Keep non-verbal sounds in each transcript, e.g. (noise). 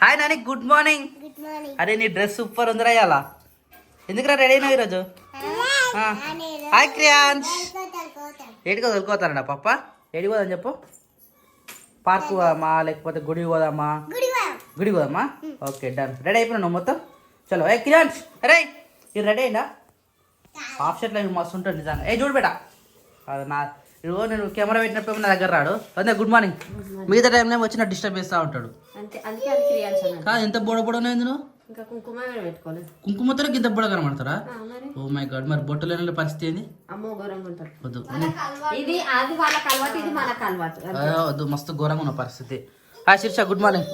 Nani good morning good morning అరే నీ dress super ఉందిరా ఇవాళ ఎందుకురా రెడీ అయినావు ఈరోజు. హాయ్ క్రియాన్స్ ఏడికి వదులుకోతారంట పప్ప ఏడికి పోదాం చెప్పు. పార్క్ పోదామా లేకపోతే గుడికి పోదామా? గుడికి పోదామా? ఓకే డన్ రెడీ అయిపోయినా నువ్వు మొత్తం? చలో. ఏ క్రియాన్స్ రే ఇది రెడీ అయినా హాఫ్ షర్ట్లో ఇవి మస్తు ఉంటుంది నిజంగా. ఏ చూడు బేటా. అది నా ఇదిగో నేను కెమెరా పెట్టినప్పుడు నా దగ్గర రాడు. అదే గుడ్ మార్నింగ్ మిగతా టైంలో వచ్చిన డిస్టర్బ్ చేస్తూ ఉంటాడు. అంతే అందుకే అది క్రియాల్సి అన్నాడు కాదు ఎంత బొడ బొడనే నువ్వు? ఇంకా కుంకుమ కూడా పెట్టుకోలేదు కుంకుమతో ఇంత బొడ కనబడతారా ఓ మై గాడ్ మరి బొట్టు లేని పరిస్థితి ఏంది? అమ్మో ఘోరంగా ఉంటారు. వద్దు ఇది అది వాళ్ళకి అలవాటు ఇది మనకు అలవాటు ఆ, వద్దు మస్తు ఘోరంగా ఉన్న పరిస్థితి. ఆ శీర్ష గుడ్ మార్నింగ్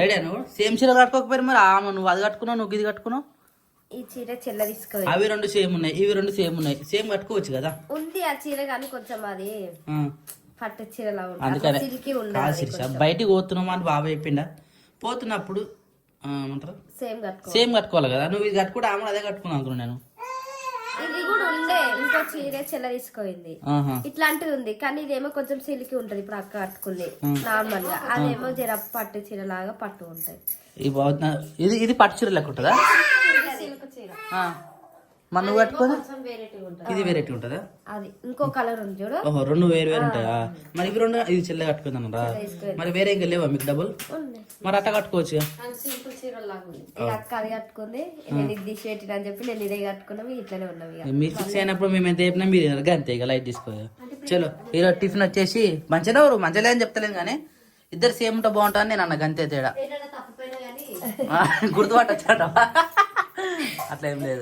రెడీ నువ్వు? సేమ్ చీర కట్టుకోకపోయారు మరి ఆమె నువ్వు అది కట్టుకున్నావు నువ్వు ఇది కట్టుకున్నావు? ఈ చీర చెల్ల తీసుకోవాలి. అవి రెండు సేమ్ ఉన్నాయి ఇవి రెండు సేమ్ ఉన్నాయి. సేమ్ కట్టుకోవచ్చు కదా? ఉంది ఆ చీర కానీ కొంచెం అది పట్టు చీరలా అందుకనే బయటికి పోతున్నామా అని బాబాయ్ చెప్పిండా? పోతున్నప్పుడు ఏమంటారు? సేమ్ కట్టుకో సేమ్ కట్టుకోవాలి కదా. నువ్వు ఇది కట్టుకుంటే ఆమె అదే కట్టుకున్నాను అనుకున్నాను నేను. ఇది కూడా ఉండే. ఇంకో చీర చెల్ల తీసుకోయింది ఇట్లాంటిది ఉంది. కానీ ఇదేమో కొంచెం సిల్కి ఉంటది. ఇప్పుడు అక్క కట్టుకుంది. నార్మల్గా అదేమో జర పట్టు చీర లాగా పట్టు ఉంటది. ఇది ఇది ఇది పట్టు చీర లెక్క ఉంటుందా? సిల్క్ చీర. నువ్వు కట్టుకోదు వెరైటీ ఉంటది. ఇది వెరైటీ ఉంటుందా? అది ఇంకో కలర్ ఉంది చూడు. ఓహో రెండు వేరు వేరు ఉంటాయా? మరి ఇవి రెండు ఇది చెల్లె కట్టుకుందాను రా మరి వేరే ఇంకా లేవా మీకు డబుల్? మరి అట్లా కట్టుకోవచ్చు. సింపుల్ చీర అక్క అది కట్టుకుంది. నేను ఇది అని చెప్పి నేను ఇదే కట్టుకున్నాం ఇట్లనే ఉన్నాం మీరు ఫిక్స్ అయినప్పుడు మేము ఎంత చెప్పినా మీరు వినరు. అంతే ఇక లైట్ తీసుకో. చలో ఈరోజు టిఫిన్ వచ్చేసి మంచిగా మంచిగా లేదని చెప్తలేను కానీ ఇద్దరు సేమ్ ఉంటే బాగుంటుంది నేను అన్న గంతే తేడా. గుర్తుపట్టచ్చాట అట్లా ఏం లేదు.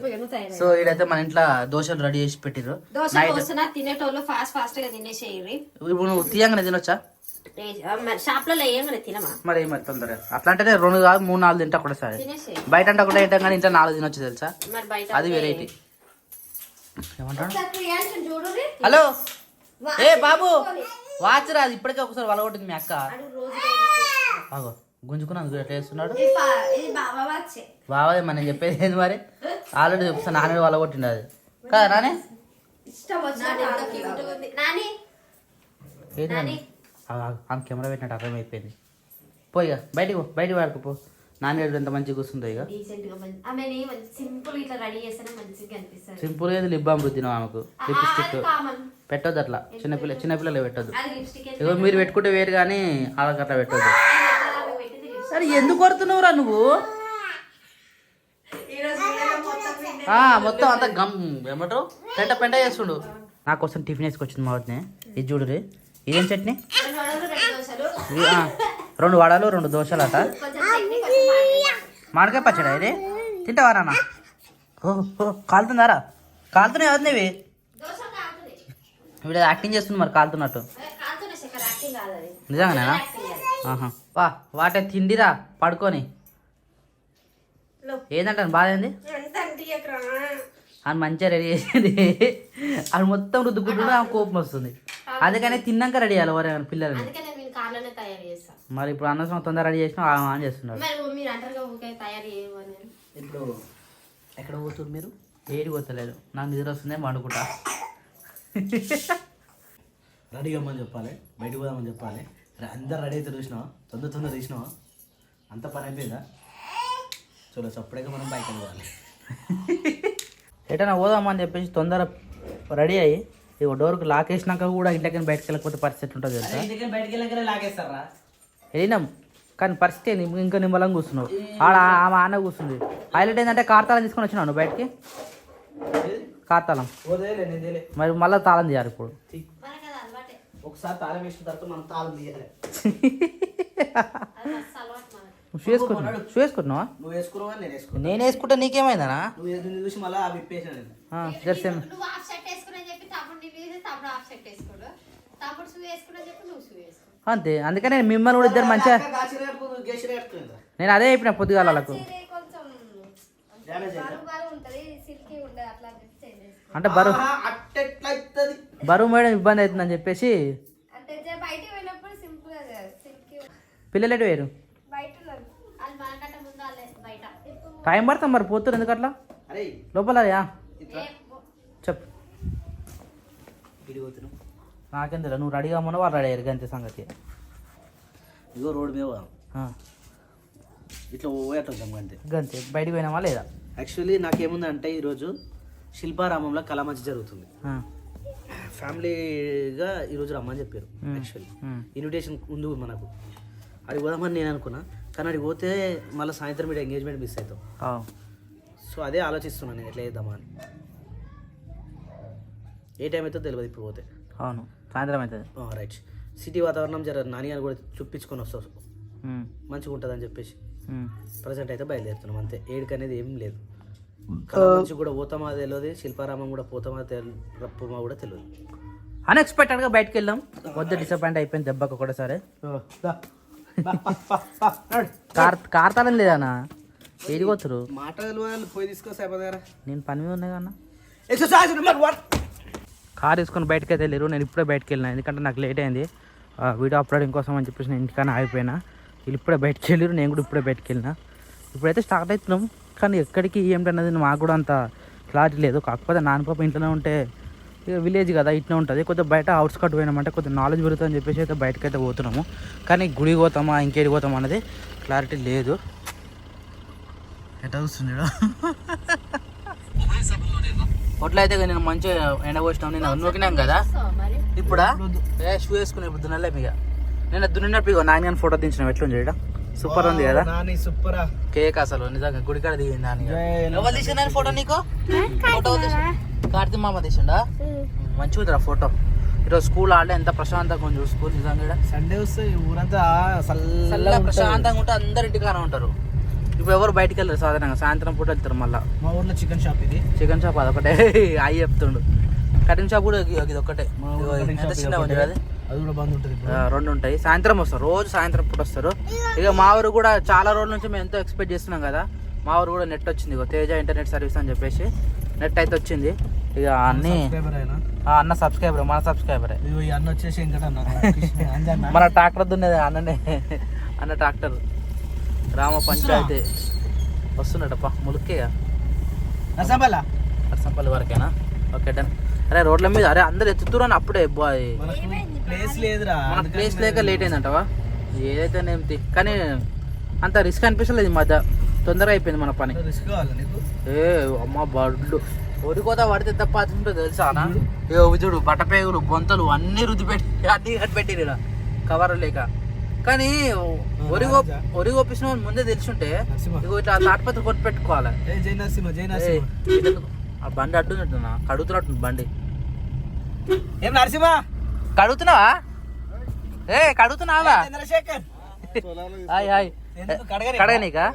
సో ఈడైతే మన ఇంట్లో దోశలు రెడీ చేసి పోసిన తినేటోళ్ళు ఫాస్ట్ ఫాస్ట్గా తినేసేయరు ఇప్పుడు నువ్వు తీయంగానే తినొచ్చా? మరి మరి తొందరగా? అట్లా అంటే రెండు కాదు మూడు నాలుగు తింటా కూడా సరే. బయట అంటే ఒకటే తింటాం కానీ ఇంట్లో నాలుగు తినొచ్చు తెలుసా? అది వెరైటీ ఏమంటాడు. హలో? ఏ బాబు? వాచ్ రాదు ఇప్పటికే ఒకసారి వలగొట్టింది మీ అక్క. గుంజుకున్నాను చూడు ఎట్లా చేస్తున్నాడు? బాబా వచ్చే. బాబాయ్ మనం చెప్పేది ఏంది మరి? ఆల్రెడీ చెప్తాను నాన్న వలగొట్టిండు అది. కదా నానే. ఆమె కెమెరా పెట్టినట్టు అర్థమైపోయింది. పోయిగా బయటికి పో బయటికి వాడుకు పో. నాన్న ఎంత మంచిగా కూర్చుందో ఇక. గా సింపుల్ ఏది లిప్ బామ్ రుద్దినాం ఆమెకు. లిప్స్టిక్ పెట్టొద్దు అట్లా. చిన్నపిల్ల చిన్నపిల్లలు పెట్టొద్దు. అది లిప్స్టిక్ ఇగో మీరు పెట్టుకుంటే వేరు కానీ వాళ్ళకి అట్లా పెట్టొద్దు. పెట్టింది సరే ఎందుకు కొడుతున్నావురా నువ్వు? మొత్తం అంతా గమ్. ఏమంటారు పెంట పెంట చేస్తుండు. నా కోసం టిఫిన్ వేసుకొచ్చింది మా వదినే. ఇది చూడు రే. ఇదేం చట్నీ? రెండు వడలు రెండు దోశలు అట. మామిడికాయ. మామిడికాయ పచ్చడా ఇది? తింటావా నాన్న? ఓ ఓ కాలుతుందారా? కాలుతున్నాయి కాకుది ఇప్పుడు యాక్టింగ్ చేస్తుంది మరి కాలుతున్నట్టు. నిజంగానేనా. ఆహా. వా వాటే తిండిరా పడుకొని. ఏంటంటే బాధ ఏంది? అని మంచిగా రెడీ చేసింది. అది మొత్తం రుద్దుకుంటుంటే ఆమె కోపం వస్తుంది. అందుకనే తిన్నాక రెడీ చేయాలి ఎవరైనా పిల్లలని మీరు కార్లోనే తయారు చేస్తాను మరి ఇప్పుడు అనవసరం తొందర రెడీ చేసినా ఆన్ చేస్తున్నారు మరి మీరు అంటారుగా ఊరికే తయారు చేయమని ఇప్పుడు ఎక్కడ పోతున్నారు మీరు? ఏడి పోతలేదు. నాకు నిద్ర వస్తుంది వండుకుంటా రెడీ అమ్మని చెప్పాలి. బయటకు పోదామని చెప్పాలి. అందరు రెడీ అయితే చూసినావా? తొందర తొందర తీసినావా? అంత పని అయిపోయిందా? చూడ చప్పుడేగా మనం బయట పోవాలి. ఎటైనా పోదామని చెప్పేసి తొందర రెడీ అయ్యి ఇక డోర్కి లాక్ వేసినాక కూడా ఇంట్లోకి బయటకు వెళ్ళకపోతే పరిస్థితి ఉంటుంది తెలుసా? బయటికి వెళ్ళగానే లాగేస్తారా? వెళ్ళినాం కానీ పరిస్థితి? ఇంకా నిమ్మలంగా కూర్చున్నావు. ఆడ ఆమె ఆన కూర్చుంది. హైలైట్ ఏంటంటే కార్తాలం తీసుకొని వచ్చినావు నువ్వు బయటికి? తేలే. మరి మళ్ళీ తాళం తీయాలి ఇప్పుడు. ఒకసారి తాళం వేసిన తర్వాత మనం తాళం తీయాలి. మనకి నువ్వు వేసుకున్నావా? నేను వేసుకున్నా. నేను వేసుకుంటే నీకేమైందనా నువ్వు నిన్ను చూసి మళ్ళీ అవి విప్పేసాను నేను జెర్సీ నువ్వు హాఫ్ షర్ట్ వేసుకుని చెప్పి తమ్ముడు నీళ్ళు వేసి తమ్ముడు హాఫ్ షర్ట్ వేసుకోడు. తమ్ముడు షూ వేసుకుని చెప్పి నువ్వు షూ వేసుకో. అంతే. అందుకనే మిమ్మల్ని కూడా ఇద్దరు మంచిగా నేను అదే చెప్పిన పొద్దుగాల వాళ్ళకు. ఇది కొంచెం డ్యామేజ్ బరువు బరువు ఉంటుంది సిల్కీ ఉండదు అట్లా అని చెప్పి చేంజ్ చేసుకో అంటే బరువు బరువు మేడం ఇబ్బంది అవుతుందని చెప్పేసి పిల్లలు ఎటు వేరు టైం పడుతుంది మరి పోతురు ఎందుకు అట్లా? అరే. లోపల చెప్పు. ఇడి పోతున్నావు? నాకేం తెలియదు నువ్వు రెడీగా ఉన్నా వాళ్ళు రెడీ అయ్యారు అంతే సంగతి. ఇగో రోడ్డు మీద. ఇట్లా పోయేట అంతే గంతే. బయటికి పోయినామా లేదా? యాక్చువల్లీ నాకేముందంటే ఈరోజు శిల్పారామంలో కళ మంచి జరుగుతుంది ఫ్యామిలీగా ఈరోజు రమ్మని చెప్పారు. యాక్చువల్లీ. ఇన్విటేషన్ ఉంది మనకు. అది పోదామని నేను అనుకున్నా కానీ అది పోతే మళ్ళీ సాయంత్రం మీరు ఎంగేజ్మెంట్ మిస్ అవుతాం. సో అదే ఆలోచిస్తున్నాను నేను ఎట్లా చేద్దామా అని. ఏ టైం అవుతుందో తెలియదు ఇప్పుడు పోతే. అవును సాయంత్రం అవుతుంది. రైట్ సిటీ వాతావరణం జర నాని అని కూడా చూపించుకొని వస్తాం ఉమ్, మంచిగా ఉంటుందని చెప్పేసి. ఉమ్. ప్రజెంట్ అయితే బయలుదేరుతున్నాం అంతే. ఏడుకు అనేది ఏం లేదు. నుంచి కూడా పోతామా తెలియదు. శిల్పారామం కూడా పోతామా రప్పమా కూడా తెలియదు అన్ఎక్స్పెక్టెడ్గా బయటకు వెళ్ళాం వద్ద డిసప్పాయింట్ అయిపోయింది దెబ్బకు ఒకటేసారి కార్ కార్ తాళం లేదన్నా ఏడిపోతురు మాటలు పోయి నేను పని మీద ఉన్నాయి కన్నా ఎక్సర్సైజ్ నెంబర్ వన్ కార్ తీసుకొని బయటకి అయితే వెళ్ళారు నేను ఇప్పుడే బయటకు వెళ్ళినా. ఎందుకంటే నాకు లేట్ అయింది. వీడియో అప్లోడింగ్ కోసం అని చెప్పేసి నేను ఇంటికన్నా ఆగిపోయినా. వీళ్ళు ఇప్పుడే బయటకు వెళ్ళారు. నేను కూడా ఇప్పుడే బయటకు వెళ్ళినా. ఇప్పుడైతే స్టార్ట్ అవుతున్నాం. కానీ ఎక్కడికి ఏంటి అనేది మాకు కూడా అంత క్లారిటీ లేదు. కాకపోతే నాన్న పాప ఇంట్లోనే ఉంటే ఇక విలేజ్ కదా ఇట్లా ఉంటుంది. కొద్దిగా బయట అవుట్స్కట్ పోయినామంటే కొద్దిగా నాలెడ్జ్ పెరుగుతుందని చెప్పేసి అయితే బయటకు అయితే పోతున్నాము. కానీ గుడి పోతామా ఇంకేడి పోతామా అనేది క్లారిటీ లేదు. ఎట్లా చూస్తున్నాడు ఒట్లో అయితే నేను మంచిగా ఎండ పోసినాం. నేను నూకినాం కదా. ఇప్పుడా? షూ వేసుకుని దున్నలే ఇక. నేను దున్నినప్పుడు ఇగో నాన్న ఫోటో దించిన. ఎట్లుంది చూడ సూపర్ ఉంది కదా? నాని సూపరా కేక్ అసలు నిజంగా గుడికాడ దిగింది నాని ఎవరు ఫోటో నీకు? ఫోటో కార్తీ మామ తీసిండా? మంచిగా ఉందిరా ఫోటో ఈరోజు స్కూల్ ఆడలే ఎంత ప్రశాంతంగా ఉంది స్కూల్ నిజంగా. సండే వస్తే ఊరంతా చల్లగా ప్రశాంతంగా ఉంటే అందరు ఇంటికానే ఉంటారు. ఇప్పుడు ఎవరు బయటికి వెళ్ళరు సాధారణంగా సాయంత్రం పూట వెళ్తారు మళ్ళీ. మా ఊర్లో చికెన్ షాప్ ఇది. చికెన్ షాప్ అదొకటే. (laughs) అయి చెప్తుండు. కటింగ్ షాప్ కూడా ఇది- ఒకటే ఎంత చిన్నగా ఉంది కదా ఒకటే. అది కూడా బంద్ ఉంటుంది ఇప్పుడు. ఆ, రెండు ఉంటాయి. సాయంత్రం వస్తారు. రోజు సాయంత్రం పూట వస్తారు. ఇక మా ఊరు కూడా చాలా రోజుల నుంచి మేము ఎంతో ఎక్స్పెక్ట్ చేస్తున్నాం కదా. మా ఊరు కూడా నెట్ వచ్చింది. ఇగో తేజ ఇంటర్నెట్ సర్వీస్ అని చెప్పేసి నెట్ అయితే వచ్చింది. ఇక అన్ని అన్న సబ్స్క్రైబర్ మన సబ్స్క్రైబరే అన్న వచ్చేసి. (laughs) మన ట్రాక్టర్ దున్నేది అన్ననే. అన్న ట్రాక్టర్ గ్రామ పంచాయతీ. వస్తున్నట్టప్ప. ములుక్కే రసబల్ల. అర్సంపల్లి వరకేనా? ఓకే డన్ అరే రోడ్ల మీద అరే అందరు ఎత్తుతురని అప్పుడే బాయ్. ప్లేస్ లేదురా ప్లేస్ లేక లేట్ అయిందంటవా? ఏదైతే నేమ్తి కానీ అంత రిస్క్ అనిపించలేదు ఈ మధ్య. తొందరగా అయిపోయింది మన పని. రిస్క్ కావాలా నీకు? ఏ అమ్మ బడ్లు. ఒడికోత పడితే తప్ప అది ఉంటుంది తెలుసా అన్న? ఏ చూడు బట్టపేగులు బొంతలు అన్ని రుద్ది పెట్టి (laughs) అన్ని కట్టి పెట్టిరు ఈడ. కవర్ లేక. కానీ ఒరి గోప్- ఒరి గోపించిన వాళ్ళు ముందే తెలిసింటే నరసింహ. ఇగో ఇట్లా తాటిపత్రి కొట్టి పెట్టుకోవాలి? ఆ బండి అడ్డున్నట్టున్నా కడుగుతున్నట్టుంది బండి. ఏం నరసింహ? కడుగుతున్నావా? ఏ కడుగుతున్నావా? చంద్రశేఖర్? Hi hi. ఎందుకు కడగని? కడగనీకా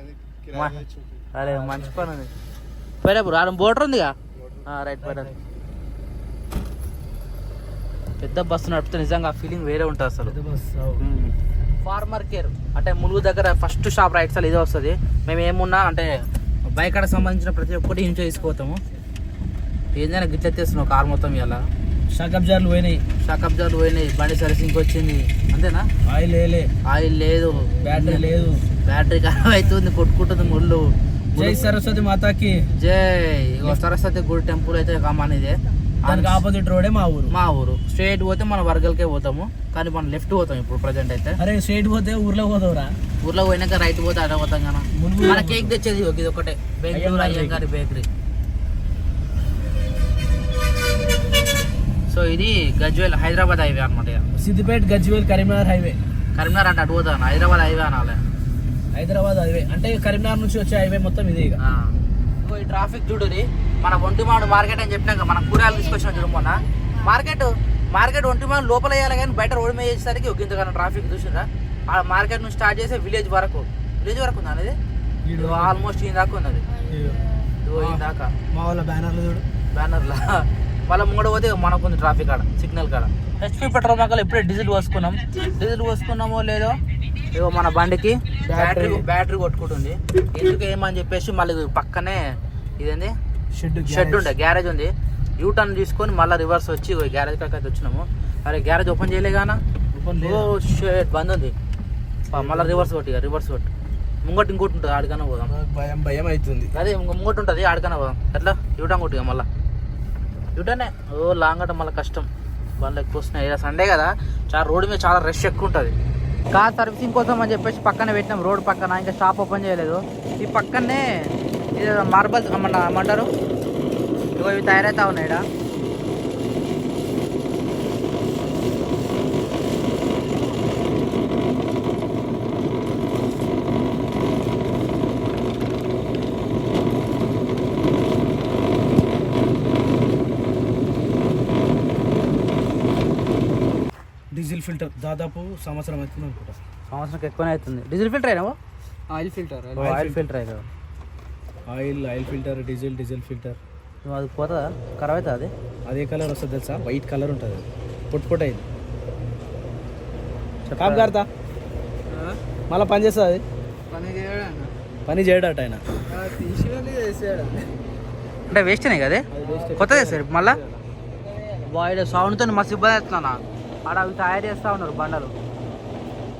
అరే మంచి పని ఉంది. పోయినా బ్రో ఆడ బోటర్ ఉందిగా? రైట్ పోయినా పెద్ద బస్సు నడిపితే నిజంగా ఆ ఫీలింగ్ వేరే ఉంటుంది అసలు. ఫార్మర్ కేర్ అంటే ములుగు దగ్గర ఫస్ట్ షాప్ రైట్ సైడ్ ఇదే వస్తుంది. మేము ఏమున్నా అంటే బైక్ సంబంధించిన ప్రతి ఒక్కటి ఇంట్లో తీసుకుపోతాము ఏందైనా గిట్ల ఎత్తేస్తున్నావు కార్ మొత్తం ఇలా షాక్ అబ్జర్లు పోయినాయి. షాక్ అబ్జర్వ్ పోయినాయి. బండి సర్వీసింగ్ వచ్చింది. అంతేనా? ఆయిల్ వేయలే ఆయిల్ లేదు. బ్యాటరీ లేదు. బ్యాటరీ ఖరాబ్ అవుతుంది కొట్టుకుంటుంది ముళ్ళు. జై సరస్వతి మాతాకి. జై. సరస్వతి గుడి టెంపుల్ అయితే కామానిదే దానికి ఆపోజిట్ రోడే మా ఊరు. మా ఊరు. స్ట్రేట్ పోతే మన వర్గల్కే పోతాము. కానీ మనం లెఫ్ట్ పోతాం ఇప్పుడు ప్రజెంట్ అయితే. అరే స్ట్రైట్ పోతే ఊర్లో పోతావురా. ఊర్లో పోయినాక రైట్ పోతే అక్కడ పోతాం కదా. మన కేక్ తెచ్చేది ఇది ఒకటే. బెంగళూరు అయ్యంగారి బేకరీ. సో ఇది గజ్వేల్ హైదరాబాద్ హైవే అనమాట. సిద్దిపేట గజ్వేల్ కరీంనగర్ హైవే. కరీంనగర్ అంటే అటు పోతాను హైదరాబాద్ హైవే అనాలి. హైదరాబాద్ హైవే. అంటే కరీంనగర్ నుంచి వచ్చే హైవే మొత్తం ఇదే ఇక. ఈ ట్రాఫిక్ చూడురి మన ఒంటిమాడు మార్కెట్ అని చెప్పినాక మన కూరగాయలు తీసుకొచ్చిన చూడు మొన్న. మార్కెట్ మార్కెట్ ఒంటిమాడు లోపల వేయాలి కానీ బయట రోడ్డు మీద వేసేసరికి ఒక ఇంతకన్నా ట్రాఫిక్ చూసిరా ఆ మార్కెట్ నుంచి స్టార్ట్ చేసే విలేజ్ వరకు. విలేజ్ వరకు ఉంది అనేది. ఆల్మోస్ట్ ఈ దాకా ఉన్నది. దాకా. మా వాళ్ళ బ్యానర్లు చూడు. బ్యానర్లా? మళ్ళీ ముంగడ పోతే మనకు ఉంది ట్రాఫిక్ కాడ సిగ్నల్ కాడ. హెచ్పి పెట్రోల్ బంకులో ఇప్పుడే డీజిల్ పోసుకున్నాం. డీజిల్ పోసుకున్నామో లేదో? ఇగో మన బండికి బ్యాటరీ బ్యాటరీ కొట్టుకుంటుంది. ఎందుకు ఏమని చెప్పేసి మళ్ళీ పక్కనే ఇదేంది? షెడ్ షెడ్ ఉండే గ్యారేజ్ ఉంది. యూ టర్న్ తీసుకొని మళ్ళీ రివర్స్ వచ్చి గ్యారేజ్ కాక అయితే వచ్చినాము. అరే గ్యారేజ్ ఓపెన్ చేయలే గానా? ఓ షెడ్ బంద్ ఉంది. మళ్ళీ రివర్స్ కొట్టి రివర్స్ కొట్టి. ముంగటి ఇంకోటి ఉంటుంది ఆడికన్నా పోదాం. భయం భయం అవుతుంది. అదే ఇంకో ముంగటి ఉంటుంది ఆడికన్నా పోదాం. ఎట్లా? యూటర్న్ కొట్టిగా మళ్ళీ. చూడనే ఓ లాంగ్ అంటే మళ్ళీ కష్టం. వాళ్ళు ఎక్కువ వస్తున్నాయి. ఇలా సండే కదా చాలా రోడ్డు మీద చాలా రష్ ఎక్కువ ఉంటుంది. కార్ సర్వీసింగ్ కోసం అని చెప్పేసి పక్కన పెట్టినాం. రోడ్ పక్కన ఇంకా షాప్ ఓపెన్ చేయలేదు. ఈ పక్కనే ఇది మార్బల్ మన ఇగో ఇవి తయారవుతా ఉన్నాయి డీజిల్ ఫిల్టర్ దాదాపు సంవత్సరం అవుతుంది అనుకుంటా. సంవత్సరం ఎక్కువనే అవుతుంది. డీజిల్ ఫిల్టర్ అయినా ఆయిల్ ఫిల్టర్ ఆయిల్ ఫిల్టర్. అయినా oil oil filter diesel diesel filter. అది పోతుందా? ఖరాబ్ అవుతుంది అది? అదే కలర్ వస్తుంది తెలుసా? వైట్ కలర్ ఉంటుంది అది. పొట్టు పొట్టు అయింది. కామ్ కారుతా మళ్ళీ పని చేస్తుంది అది? పని చేయడట ఆయన. అంటే వేస్ట్నే కదే. కొత్తదే సార్ మళ్ళా? బాయిడ్ సౌండ్తో మస్తు ఇబ్బంది అవుతున్నా ఆడ అవి తయారు చేస్తూ ఉన్నారు బండలు.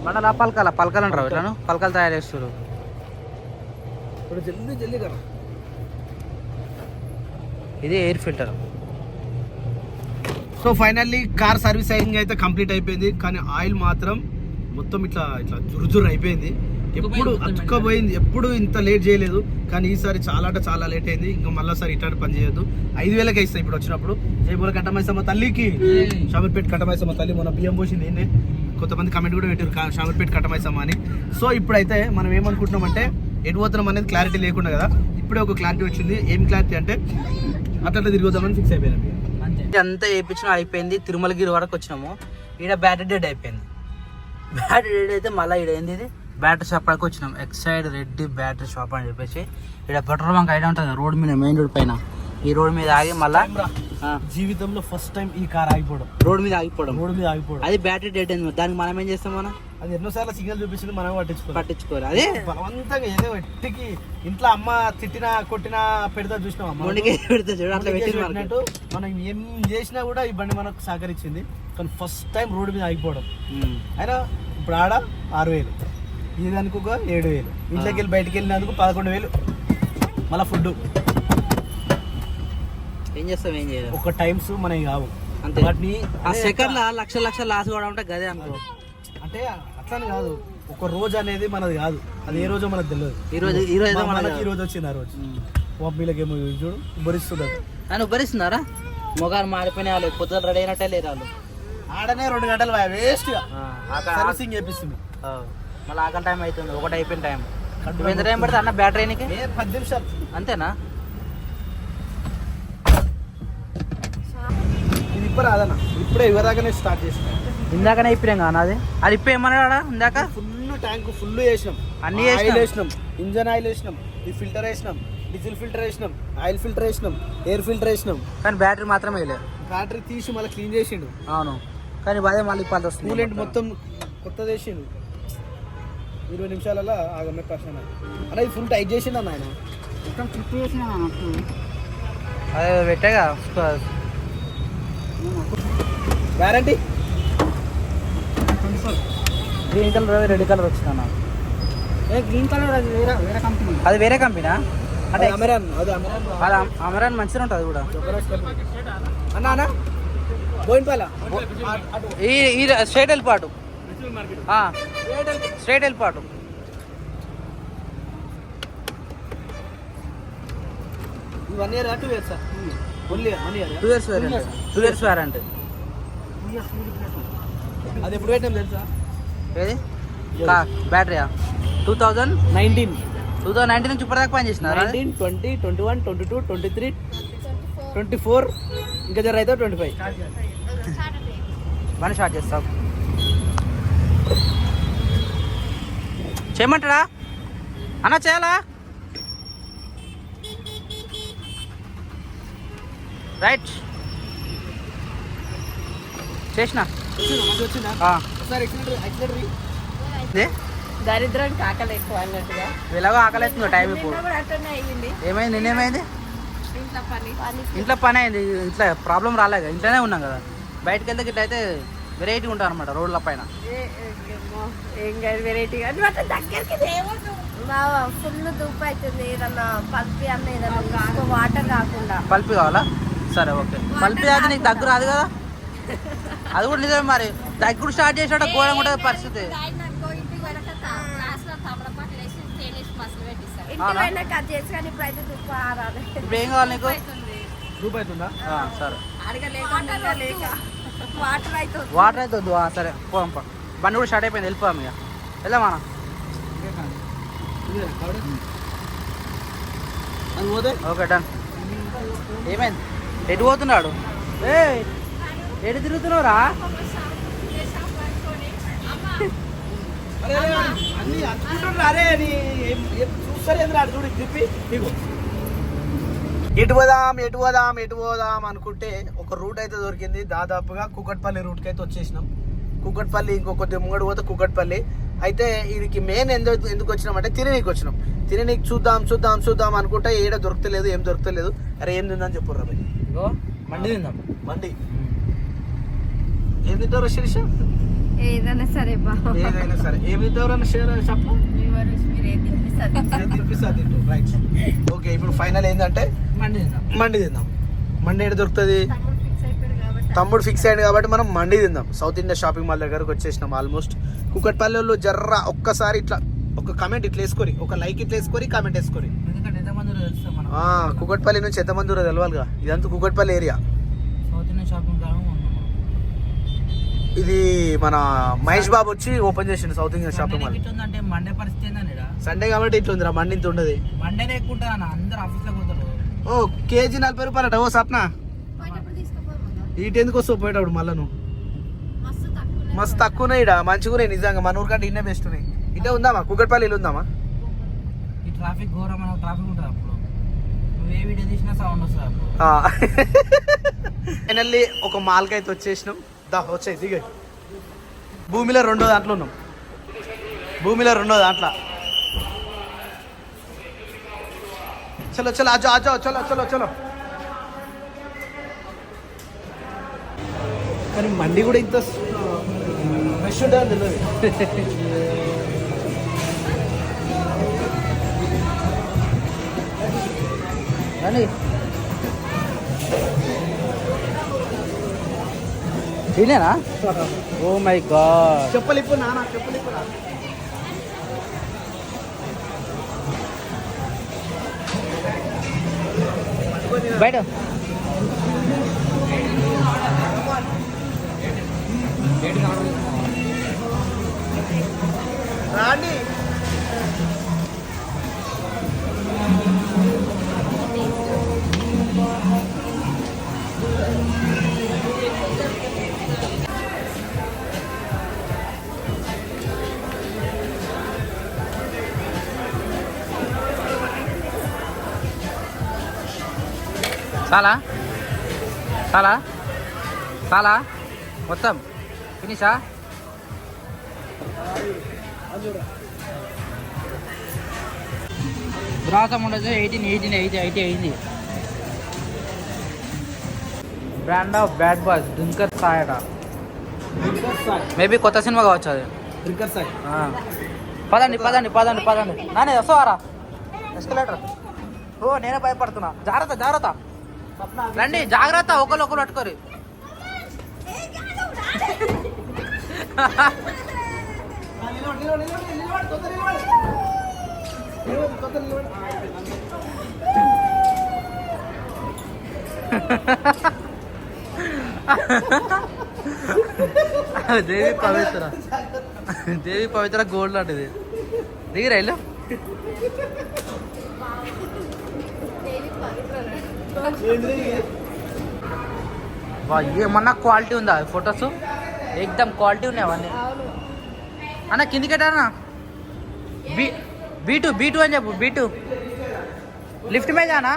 బండలు ఆ పలకాల? పలకాలు అంటారు ఇట్లాను పలకాలు తయారు చేస్తారు ఇప్పుడు జల్దీ జల్దీ కరా ఇది air filter. So finally car servicing అయితే కంప్లీట్ అయిపోయింది. కానీ ఆయిల్ మాత్రం మొత్తం ఇట్లా ఇట్లా జురుజురు అయిపోయింది. ఎప్పుడు అతుక్కపోయింది. ఎప్పుడు ఇంత లేట్ చేయలేదు. కానీ ఈసారి చాలా అంటే చాలా లేట్ అయింది. ఇంకా మళ్ళీసారి ఇట్లాంటి పని చేయొద్దు. ఐదు వేలకే ఇస్తాయి ఇప్పుడు వచ్చినప్పుడు. జయపూల కట్టమైసమ్మ తల్లికి. షామర్పేట కట్టమైసమ్మ తల్లి మన బియ్యం పోసింది ఏంటి కొంతమంది కమెంట్ కూడా పెట్టారు షామర్పేట కట్టమైసమ్మ అని. సో ఇప్పుడైతే మనం ఏమనుకుంటున్నాం అంటే ఎటు పోతున్నాం అనేది క్లారిటీ లేకుండా కదా ఇప్పుడే ఒక క్లారిటీ వచ్చింది. ఏం క్లారిటీ అంటే అట్లా తిరిగి వద్దామని ఫిక్స్ అయిపోయినాం. అంతా. వేయించిన అయిపోయింది. తిరుమలగిరి వరకు వచ్చినాము. ఈడ బ్యాటరీ డెడ్ అయిపోయింది. (laughs) బ్యాటరీ డెడ్ అయితే మళ్ళీ ఈడ ఏంది ఇది? బ్యాటరీ షాప్ పైకి వచ్చినాం. ఎక్సైడ్ రెడ్డి బ్యాటరీ షాప్ అని చెప్పేసి. ఇక్కడ పెట్రోల్ బంక్ ఐడియా ఉంటుంది రోడ్ మీద మెయిన్ రోడ్ పైన. ఈ రోడ్ మీద ఆగి మళ్ళా జీవితంలో ఫస్ట్ టైం ఈ కార్ ఆగిపోవడం. రోడ్ మీద ఆగిపోవడం. రోడ్డు మీద ఆగిపోవడం. అది బ్యాటరీ డెడ్ అయింది దానికి మనం ఏం చేస్తాం మనం? అది ఎన్నోసార్లు సిగ్నల్ చూపించింది మనం పట్టించుకోవాలి. పట్టించుకోవాలి. అదే. బలవంతంగా ఏదో ఎట్టికి ఇంట్లో అమ్మ తిట్టినా కొట్టినా పెడతా చూసినాం పెడితే చూడు అట్లా. పెట్టినట్టు మనం ఏం చేసినా కూడా ఈ బండి మనకు సహకరించింది. కానీ ఫస్ట్ టైం రోడ్డు మీద ఆగిపోవడం. అయినా ఇప్పుడు ఆడ ఆరు వేలు. ఇది ఏడు వేలు. ఇంట్లోకి వెళ్ళి బయటికి వెళ్ళినందుకు పదకొండు వేలు. మళ్ళీ ఫుడ్ ఏం చేస్తాం ఏం చేయలేం. ఒక టైమ్స్ మనకి కావు. అంతే. వాటిని ఆ సెకండ్ లక్ష లక్ష లాస్ కూడా ఉంటే గదే అనుకో. అంటే అట్లానే కాదు. ఒక రోజు అనేది మనది కాదు. అది ఏ రోజో మనకు తెలియదు ఈ రోజు ఈ రోజు మనకి ఈ రోజు వచ్చింది ఆ రోజు. మమ్మీలకేమో చూడు భరిస్తుంది నన్ను భరిస్తున్నారా మొగాలు మారిపోయిన వాళ్ళు పొద్దున రెడీ అయినట్టే లేరు వాళ్ళు. ఆడనే రెండు గంటలు వేస్ట్గా. ఆ, ఆక- సర్వీసింగ్ చేపిస్తుంది మళ్ళీ ఆకలి టైం అవుతుంది ఒకటి అయిపోయిన టైం ఎంత టైం పడితే అన్న బ్యాటరీకి పది నిమిషాలు. అంతేనా? ఇది ఇప్పుడు రాదన్న. ఇప్పుడే ఇవరాగానే స్టార్ట్ చేసిన. ఇందాకనే ఇప్పినాం కదా నాది అది? ఇప్పి ఏమన్నాడా ఇందాక? ఫుల్ ట్యాంక్ ఫుల్ వేసినాం అన్నీ ఆయిల్ వేసినాం. ఇంజన్ ఆయిల్ వేసినాం ఈ ఫిల్టర్ వేసినాం డీజిల్ ఫిల్టర్ వేసినాం ఆయిల్ ఫిల్టర్ వేసినాం ఎయిర్ ఫిల్టర్ వేసినాం. కానీ బ్యాటరీ మాత్రమే లేదు బ్యాటరీ తీసి మళ్ళీ క్లీన్ చేసిండు. అవును. కానీ అదే మళ్ళీ ఇప్పాల్సి వస్తుంది. కూలెంట్ మొత్తం కొత్తది వేసిండు. ఇరవై నిమిషాలలో ఆగమే పర్సన్ అన్న ఇది ఫుల్ టైట్ చేసిండు అన్న ఆయన అదే పెట్టాగా? Guarantee green colour red colour వచ్చిందన్న గ్రీన్ కలర్ అది వేరే వేరే కంపెనీ అది వేరే కంపెనా అంటే అమెరాన్ అది అమెరాన్ అది అమ- అమరాన్ మంచిగా ఉంటుంది కూడా. అన్న అన్న. బోయిన్పాల ఈ ఈ స్ట్రైట్ వెళ్ళిపాటు straight వెళ్ళిపాటు one year two years two years warranty two years warranty అది ఎప్పుడు పెట్టాం తెలుసా? ఏది? బ్యాటరీయా two thousand nineteen two thousand nineteen నుంచి ఇప్పటిదాకా పని చేసినారా? Nineteen twenty twenty one twenty two twenty three twenty four ఇంకా జర అయితే ట్వంటీ ఫైవ్ పని స్టార్ట్ చేస్తాం. చేయమంటాడా? అన్న చేయాలా? రైట్. చేసిన? దరిద్రం కాకలు ఎక్కువ అన్నట్టుగా. ఎలాగో ఆకలిస్తుంది టైం ఇప్పుడు. ఏమైంది? నిన్నేమైంది? ఇంట్లో పని. అయింది. ఇంట్లో ప్రాబ్లం రాలేదు ఇంట్లోనే ఉన్నాం కదా. బయటకు వెళ్తే ఇట్లా అయితే వెరైటీ ఉంటారు అనమాట రోడ్ల పైన. ఏం కాదు ఫుల్ అవుతుంది పల్పి వాటర్ కాకుండా. కావాలా? సరే ఓకే. పల్పి అయితే నీకు దగ్గర రాదు కదా? అది కూడా నిజమే మరి. దగ్గర స్టార్ట్ చేసాడు ఘోరంగా ఉంటుంది పరిస్థితి. ఇప్పుడు ఏం కావాలి నీకు? సరే. వాటర్ అయితే వద్దు. వాటర్ అయితే వద్దు ఆ, సరే పోదాం పా. బండి కూడా స్టార్ట్ అయిపోయింది వెళ్ళిపోదాం ఇక. వెళ్దామా? Okay done. ఏమైంది? ఎటు పోతున్నాడు? ఏ ఎటు తిరుగుతున్నావురా? అరే, అరే, అన్ని అనుకుంటున్నారు అరే నీ ఏం- ఏం చూస్తలేదు రాడు చూడు చెప్పి ఇగో ఎటు పోదాం ఎటు పోదాం ఎటు పోదాం అనుకుంటే ఒక రూట్ అయితే దొరికింది. దాదాపుగా కుకట్పల్లి రూట్కి అయితే వచ్చేసినాం. కుకట్పల్లి ఇంకో కొద్ది ముంగడు పోతే కుకట్పల్లి. అయితే వీడికి మెయిన్ ఎందుకు ఎందుకు వచ్చినామంటే తిననీకి వచ్చినాం. తిననీకి చూద్దాం చూద్దాం చూద్దాం అనుకుంటే ఏడ దొరకలేదు ఏం దొరకలేదు. అరే ఏం తిందని చెప్పు రా మండి తిందాం. మండి. ఏం తింటారు శిరీష? ఏదైనా సరే బా. ఏదైనా సరే. ఏం తింటారు షేర్ చెప్పు. తినిపిస్తే తింటాం. రైట్ ఓకే ఇప్పుడు ఫైనల్ ఏంటంటే మండి తిందాం. మండి మండి ఎక్కడ దొరుకుతుంది? తమ్ముడు ఫిక్స్ అయిపోయాడు కాబట్టి తమ్ముడు ఫిక్స్ అయ్యాడు కాబట్టి మనం మండి తిందాం. సౌత్ ఇండియా షాపింగ్ మాల్ దగ్గరకు వచ్చేసినాం ఆల్మోస్ట్ కుకట్పల్లి వాళ్ళు జర్ర ఒక్కసారి ఇట్లా ఒక కమెంట్ ఇట్లా వేసుకొని ఒక లైక్ ఇట్లా వేసుకొని కామెంట్ వేసుకొని. ఎందుకంటే ఎంతమంది తెలుస్తాం మనం? ఆ, కుకట్పల్లి నుంచి ఎంతమంది దూరం తెలవాలిగా ఇదంతా కుకట్పల్లి ఏరియా ఇది మన మహేష్ బాబు వచ్చి ఓపెన్ చేసిండు సౌత్ ఇండియన్ షాపింగ్ మాల్ అంటే మండే పరిస్థితి ఏందని సండే కాబట్టి ఇట్లా ఉందిరా మండి ఇంత ఉండదు. మండేనే ఎక్కువ అందరు ఆఫీస్లో ఓ కేజీ నలభై రూపాయలట. ఓ సప్న. పోయినప్పుడు తీసుకోపోమా ఇటు ఎందుకు వస్తావు పోయేటప్పుడు మళ్ళా నువ్వు? మస్తు తక్కువ మస్తు తక్కువనే ఇడ మంచిగా నిజంగా. మన ఊరికంటే ఇన్నే బెస్ట్ ఉన్నాయి. ఇటే ఉందామా? కుకట్పల్లి ఉందామా? ఈ ట్రాఫిక్ ఘోరమైన ట్రాఫిక్ ఉంటుంది అప్పుడు. నువ్వు ఏ వీడియో తీసినా సౌండ్ వస్తుంది అప్పుడు. ఫైనల్లీ ఒక మాల్కి అయితే వచ్చేసినాం. దా వచ్చాయి దిగ భూమిలో రెండో దాంట్లో ఉన్నాం. భూమిలో రెండో దాంట్లో. చలో చలో అజో అజో చలో చలో చలో కానీ మండి కూడా ఇంత ఫ్రెష్ ఉంటుంది తెలియదు కానీ తినేనా ఓ మై గాడ్. చెప్పలు ఇప్పుడు నాన్న. చెప్పలు బయట. రాండి చాలా చాలా చాలా మొత్తం. ఫినిషా? బ్రాసం ఉండదు ఎయిటీన్ ఎయిటీన్ ఎయిటీ ఎయిటీ అయింది brand of bad boys drinker సాయట maybe కొత్త సినిమా కావచ్చు అది. డ్రింకర్ సాయి. పదండి పదండి పదండి పదండి. నానే వస్తావారా ఎస్కలేటర్. ఓ నేనే భయపడుతున్నా. జాగ్రత్త జాగ్రత్త. రండి జాగ్రత్త ఒకరు ఒకరు పట్టుకోరు దేవి పవిత్ర. దేవి పవిత్ర గోల్డ్ లాంటిది. దిగి దేవి పవిత్ర ఏమన్నా క్వాలిటీ ఉందా? ఫొటోస్ ఎక్దమ్ క్వాలిటీ ఉన్నాయి అవన్నీ. అన్న కిందికెట్టా B B two B two అని చెప్పు బీ టూ లిఫ్ట్ మీద అన్నా?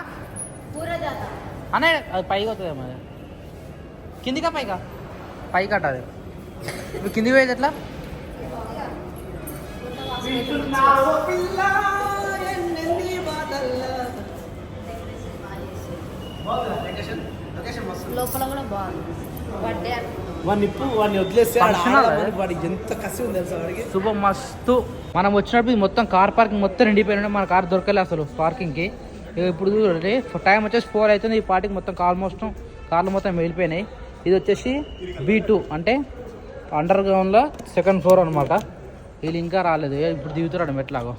అనే అది పైకి అవుతుంది మరి. కిందికా పైగా పైకి అట్ట అది ఇప్పుడు కిందికి పోయేది ఎట్లా? లోపల కూడా బాగుంది. బర్త్డే వాడిని నిప్పు వాడిని వదిలేస్తే ఆడ Functional ఆడాలని అది. వాడికి ఎంత కసి ఉంది తెలుసా వాడికి? శుభ మస్తు. మనం వచ్చినప్పుడు ఇది మొత్తం కార్ పార్కింగ్ మొత్తం నిండిపోయి ఉండే మన కార్ దొరకలే అసలు పార్కింగ్కి. ఇక ఇప్పుడు చూడండి టైం వచ్చేసి ఫోర్ అవుతుంది ఈ పార్టీకి మొత్తం ఆల్మోస్ట్ కార్లు మొత్తం వెళ్ళిపోయినాయి ఇది వచ్చేసి బీ టూ అంటే అండర్ గ్రౌండ్లో సెకండ్ ఫ్లోర్ అనమాట వీళ్ళు ఇంకా రాలేదు. ఇప్పుడు దిగుతున్నాడు మెట్లాగో.